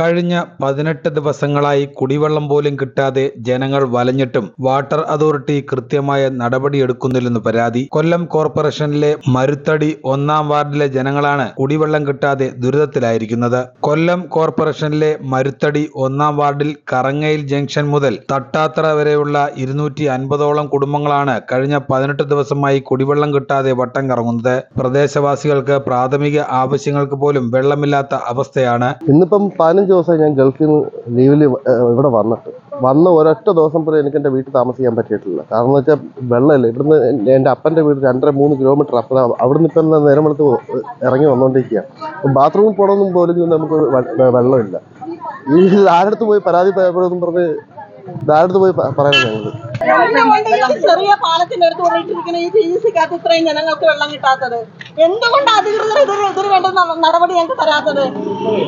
കഴിഞ്ഞ പതിനെട്ട് ദിവസങ്ങളായി കുടിവെള്ളം പോലും കിട്ടാതെ ജനങ്ങൾ വലഞ്ഞിട്ടും വാട്ടർ അതോറിറ്റി കൃത്യമായ നടപടിയെടുക്കുന്നില്ലെന്ന് പരാതി. കൊല്ലം കോർപ്പറേഷനിലെ മരുത്തടി ഒന്നാം വാർഡിലെ ജനങ്ങളാണ് കുടിവെള്ളം കിട്ടാതെ ദുരിതത്തിലായിരിക്കുന്നത്. കൊല്ലം കോർപ്പറേഷനിലെ മരുത്തടി ഒന്നാം വാർഡിൽ കറങ്ങയിൽ ജംഗ്ഷൻ മുതൽ തട്ടാത്തറ വരെയുള്ള ഇരുന്നൂറ്റി അൻപതോളം കുടുംബങ്ങളാണ് കഴിഞ്ഞ പതിനെട്ട് ദിവസമായി കുടിവെള്ളം കിട്ടാതെ വട്ടം കറങ്ങുന്നത്. പ്രദേശവാസികൾക്ക് പ്രാഥമിക ആവശ്യങ്ങൾക്ക് പോലും വെള്ളമില്ലാത്ത അവസ്ഥയാണ്. ഇന്നിപ്പം പതിനഞ്ച് ദിവസം ഞാൻ ഗൾഫിൽ നിന്ന് ലീവിൽ ഇവിടെ വന്നിട്ട്. വന്ന ഒരൊറ്റ ദിവസം പോലും എനിക്ക് എന്റെ വീട്ടിൽ താമസിക്കാൻ പറ്റിയിട്ടില്ല. കാരണം എന്ന് വെച്ചാൽ വെള്ളമില്ല. ഇവിടുന്ന് എന്റെ- അപ്പന്റെ വീട് രണ്ടര മൂന്ന് കിലോമീറ്റർ അപ്പുറം. അവിടുന്ന് ഇപ്പം നേരമെടുത്ത് ഇറങ്ങി വന്നുകൊണ്ടിരിക്കുകയാണ് ബാത്റൂമിൽ പോകണമെന്നും പോലും നമുക്ക് വെള്ളമില്ല. ഈ ആരടുത്ത് പോയി പരാതി പറയപ്പെടുന്നു പറഞ്ഞ് ആരടുത്ത് പോയി പറയാൻ ഞങ്ങൾ ചെറിയ പാലത്തിന്റെ അടുത്ത് ഈ ഇത്രയും ജനങ്ങൾക്ക് വെള്ളം കിട്ടാത്തത്. എന്തുകൊണ്ട് അധികൃതർ ഇതിന് വേണ്ട നടപടി ഞങ്ങൾക്ക് തരാത്തത്?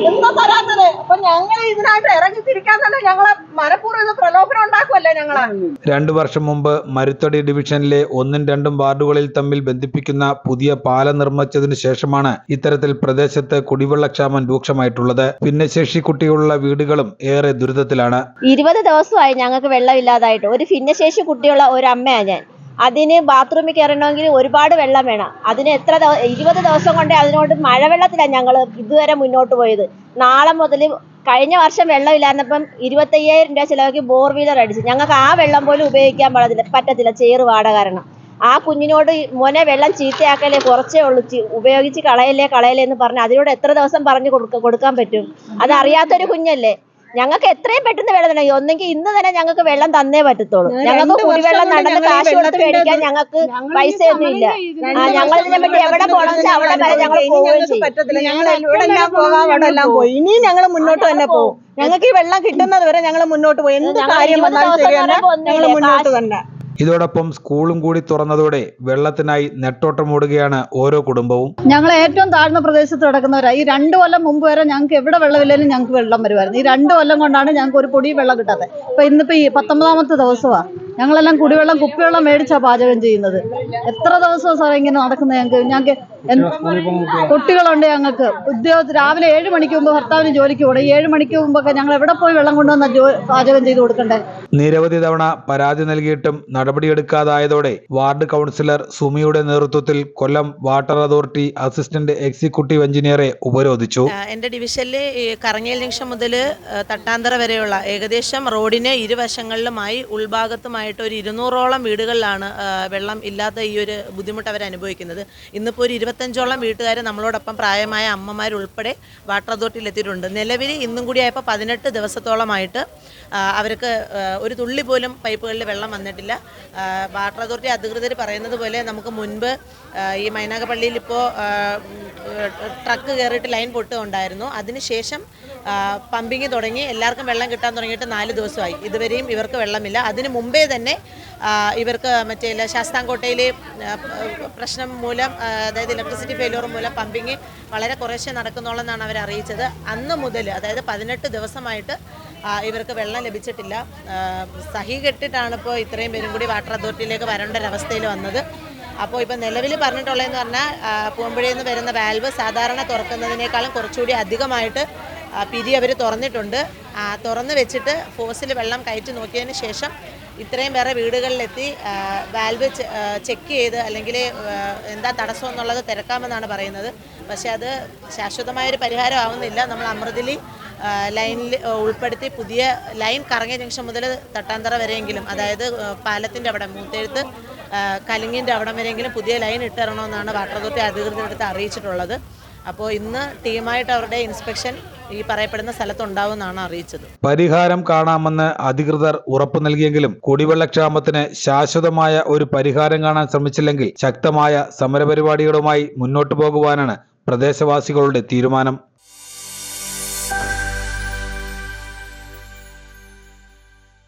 എന്താ തരാത്തത്? അപ്പൊ ഞങ്ങൾ ഇതിനായിട്ട് ഇറങ്ങി തിരിക്കാൻ തന്നെ ഞങ്ങളെ മനഃപൂർവം പ്രലോഭനം ഉണ്ടാക്കുമല്ലേ ഞങ്ങളെ? രണ്ടു വർഷം മുമ്പ് മരുത്തടി ഡിവിഷനിലെ ഒന്നും രണ്ടും വാർഡുകളിൽ തമ്മിൽ ബന്ധിപ്പിക്കുന്ന പുതിയ പാലം നിർമ്മിച്ചതിനു ശേഷമാണ് ഇത്തരത്തിൽ പ്രദേശത്ത് കുടിവെള്ളക്ഷാമം രൂക്ഷമായിട്ടുള്ളത്. ഭിന്നശേഷി കുട്ടികളുള്ള വീടുകളും ഏറെ ദുരിതത്തിലാണ്. ഇരുപത് ദിവസമായി ഞങ്ങൾക്ക് വെള്ളമില്ലാതായിട്ട്. ഒരു ഭിന്നശേഷി കുട്ടിയുള്ള ഒരു അമ്മയാണ് ഞാൻ. അതിന് ബാത്റൂമിൽ കയറണമെങ്കിൽ ഒരുപാട് വെള്ളം വേണം. അതിന് എത്ര ഇരുപത് ദിവസം കൊണ്ടേ അതിനോട് മഴവെള്ളത്തിലാണ് ഞങ്ങൾ ഇതുവരെ മുന്നോട്ട് പോയത്. നാളെ മുതൽ കഴിഞ്ഞ വർഷം വെള്ളമില്ലായിരുന്നപ്പം ഇരുപത്തയ്യായിരം രൂപ ചിലവാക്കി ബോർ വീലർ അടിച്ചു. ഞങ്ങൾക്ക് ആ വെള്ളം പോലും ഉപയോഗിക്കാൻ പാടില്ല പറ്റത്തില്ല. ചേറ് വാട കാരണം ആ കുഞ്ഞിനോട് മോനെ വെള്ളം ചീത്തയാക്കലേ കുറച്ചേ ഉള്ളൂ. ഉപയോഗിച്ച് കളയല്ലേ കളയല്ലേ എന്ന് പറഞ്ഞ് അതിനോട് എത്ര ദിവസം പറഞ്ഞു കൊടുക്ക കൊടുക്കാൻ പറ്റും? അത് അറിയാത്തൊരു കുഞ്ഞല്ലേ? ഞങ്ങൾക്ക് എത്രയും പെട്ടെന്ന് വെള്ളം തന്നെ ഒന്നെങ്കിൽ ഇന്ന് തന്നെ ഞങ്ങൾക്ക് വെള്ളം തന്നേ പറ്റത്തുള്ളൂ. ഞങ്ങൾക്ക് കുടിവെള്ളം നടന്ന് കാശ് കൊടുത്ത് മേടിക്കാൻ ഞങ്ങൾക്ക് പൈസ ഒന്നും ഇല്ല. ഞങ്ങൾ വർഷം ഇതിനെ പറ്റി എവിടെ പോകണം വെച്ചാൽ അവിടെ വരെ ഞങ്ങൾ പോവുകയും പോയി ഞങ്ങൾ മുന്നോട്ട് തന്നെ പോകും. ഞങ്ങൾക്ക് ഈ വെള്ളം കിട്ടുന്നത് വരെ ഞങ്ങൾ മുന്നോട്ട് പോയി എന്ത് കാര്യം വന്നാലും ശരി തന്നെ ഞങ്ങൾ മുന്നോട്ട് തന്നെ. ഇതോടൊപ്പം സ്കൂളും കൂടി തുറന്നതോടെ വെള്ളത്തിനായി നെട്ടോട്ടമോടുകയാണ് ഓരോ കുടുംബവും. ഞങ്ങൾ ഏറ്റവും താഴ്ന്ന പ്രദേശത്ത് കിടക്കുന്നവരാണ് ഈ രണ്ട് കൊല്ലം മുമ്പ് വരെ ഞങ്ങൾക്ക് എവിടെ വെള്ളമില്ലെങ്കിലും ഞങ്ങൾക്ക് വെള്ളം വരുമായിരുന്നു. ഈ രണ്ട് കൊല്ലം കൊണ്ടാണ് ഞങ്ങൾക്ക് ഒരു പൊടി വെള്ളം കിട്ടാത്തത്. ഇപ്പൊ ഇന്നിപ്പോ ഈ പത്തൊമ്പതാമത്തെ ദിവസമാണ്. ഞങ്ങളെല്ലാം കുടിവെള്ളം കുപ്പിവെള്ളം മേടിച്ചാ പാചകം ചെയ്യുന്നത്. എത്ര ദിവസമാണ് സാറേ ഇങ്ങനെ നടക്കുന്നത് ഞങ്ങൾക്ക്? ഞങ്ങൾക്ക് കുട്ടികളുണ്ട് ഞങ്ങൾക്ക്. ഉദ്യോഗ രാവിലെ ഏഴ് മണിക്ക് മുമ്പ് ഭർത്താവിന് ജോലിക്ക് പോകണം. ഏഴ് മണിക്ക് മുമ്പൊക്കെ ഞങ്ങൾ എവിടെ പോയി വെള്ളം കൊണ്ടുവന്ന പാചകം ചെയ്ത് കൊടുക്കണ്ടേ? നിരവധി തവണ പരാതി നൽകിയിട്ടും നടപടിയെടുക്കാതായതോടെ വാർഡ് കൗൺസിലർ സുമിയുടെ നേതൃത്വത്തിൽ Kollam water authority assistant executive എഞ്ചിനീയറെ ഉപരോധിച്ചു. എന്റെ എന്റെ ഡിവിഷനിൽ ഈ കറങ്ങേൽ ജംഗ്ഷൻ മുതൽ തട്ടാന്തറ വരെയുള്ള ഏകദേശം റോഡിന് ഇരുവശങ്ങളിലുമായി ഉൾഭാഗത്തുമായിട്ട് ഒരു ഇരുന്നൂറോളം വീടുകളിലാണ് വെള്ളം ഇല്ലാത്ത ഈ ഒരു ബുദ്ധിമുട്ട് അവർ അനുഭവിക്കുന്നത് ഇന്നിപ്പോൾ ഒരു ഇരുപത്തഞ്ചോളം വീട്ടുകാർ നമ്മളോടൊപ്പം പ്രായമായ അമ്മമാരുൾപ്പെടെ വാട്ടർ അതോറിറ്റിയിൽ എത്തിയിട്ടുണ്ട് നിലവിൽ ഇന്നും കൂടി ആയപ്പോൾ പതിനെട്ട് ദിവസത്തോളമായിട്ട് അവർക്ക് ഒരു തുള്ളി പോലും പൈപ്പുകളിൽ വെള്ളം വന്നിട്ടില്ല. വാട്ടർ അതോറിറ്റി അധികൃതർ പറയുന്നത് പോലെ നമുക്ക് മുൻപ് ഈ മൈനാകപ്പള്ളിയിൽ ഇപ്പോൾ ട്രക്ക് കയറിയിട്ട് ലൈൻ പൊട്ടുണ്ടായിരുന്നു അതിനുശേഷം പമ്പിങ് തുടങ്ങി എല്ലാവർക്കും വെള്ളം കിട്ടാൻ തുടങ്ങിയിട്ട് നാല് ദിവസമായി. ഇതുവരെയും ഇവർക്ക് വെള്ളമില്ല. അതിന് മുമ്പേ തന്നെ ഇവർക്ക് മറ്റേ ശാസ്താംകോട്ടയിലെ പ്രശ്നം മൂലം അതായത് ഇലക്ട്രിസിറ്റി ഫെയിലിയർ മൂലം പമ്പിങ് വളരെ കുറേശ്ശെ നടക്കുന്നുള്ളെന്നാണ് അവർ അറിയിച്ചത്. അന്ന് മുതൽ അതായത് പതിനെട്ട് ദിവസമായിട്ട് ഇവർക്ക് വെള്ളം ലഭിച്ചിട്ടില്ല. സഹി കെട്ടിട്ടാണ് ഇപ്പോൾ ഇത്രയും പേരും കൂടി വാട്ടർ അതോറിറ്റിയിലേക്ക് വരേണ്ട ഒരവസ്ഥയിൽ വന്നത്. അപ്പോൾ ഇപ്പോൾ നിലവിൽ പറഞ്ഞിട്ടുള്ളതെന്ന് പറഞ്ഞാൽ പൂമ്പുഴയിൽ നിന്ന് വരുന്ന വാൽവ് സാധാരണ തുറക്കുന്നതിനേക്കാളും കുറച്ചുകൂടി അധികമായിട്ട് പിരി അവർ തുറന്നിട്ടുണ്ട്. തുറന്ന് വെച്ചിട്ട് ഫോസിൽ വെള്ളം കയറ്റി നോക്കിയതിന് ശേഷം ഇത്രയും വേറെ വീടുകളിലെത്തി വാൽവ് ചെക്ക് ചെയ്ത് അല്ലെങ്കിൽ എന്താ തടസ്സം എന്നുള്ളത് തിരക്കാമെന്നാണ് പറയുന്നത്. പക്ഷേ അത് ശാശ്വതമായൊരു പരിഹാരം ആവുന്നില്ല. നമ്മൾ അമൃതിലി ലൈനിൽ ഉൾപ്പെടുത്തി പുതിയ ലൈൻ കറങ്ങിയ ജംഗ്ഷൻ മുതൽ തട്ടാന്തറ വരെയെങ്കിലും അതായത് പാലത്തിന്റെ അവിടെ മൂത്തെഴുത്ത് കലിങ്ങിന്റെ അവിടം വരെയെങ്കിലും പുതിയ ലൈൻ ഇട്ടിറണമെന്നാണ് വാട്ടർ അതോറിറ്റി അധികൃതരുടെ അടുത്ത് അറിയിച്ചിട്ടുള്ളത്. അപ്പോൾ ഇന്ന് ടീമായിട്ട് അവരുടെ ഇൻസ്പെക്ഷൻ ഈ പറയപ്പെടുന്ന സ്ഥലത്തുണ്ടാവുമെന്നാണ് അറിയിച്ചത്. പരിഹാരം കാണാമെന്ന് അധികൃതർ ഉറപ്പു നൽകിയെങ്കിലും കുടിവെള്ളക്ഷാമത്തിന് ശാശ്വതമായ ഒരു പരിഹാരം കാണാൻ ശ്രമിച്ചില്ലെങ്കിൽ ശക്തമായ സമരപരിപാടികളുമായി മുന്നോട്ടു പോകുവാനാണ് പ്രദേശവാസികളുടെ തീരുമാനം.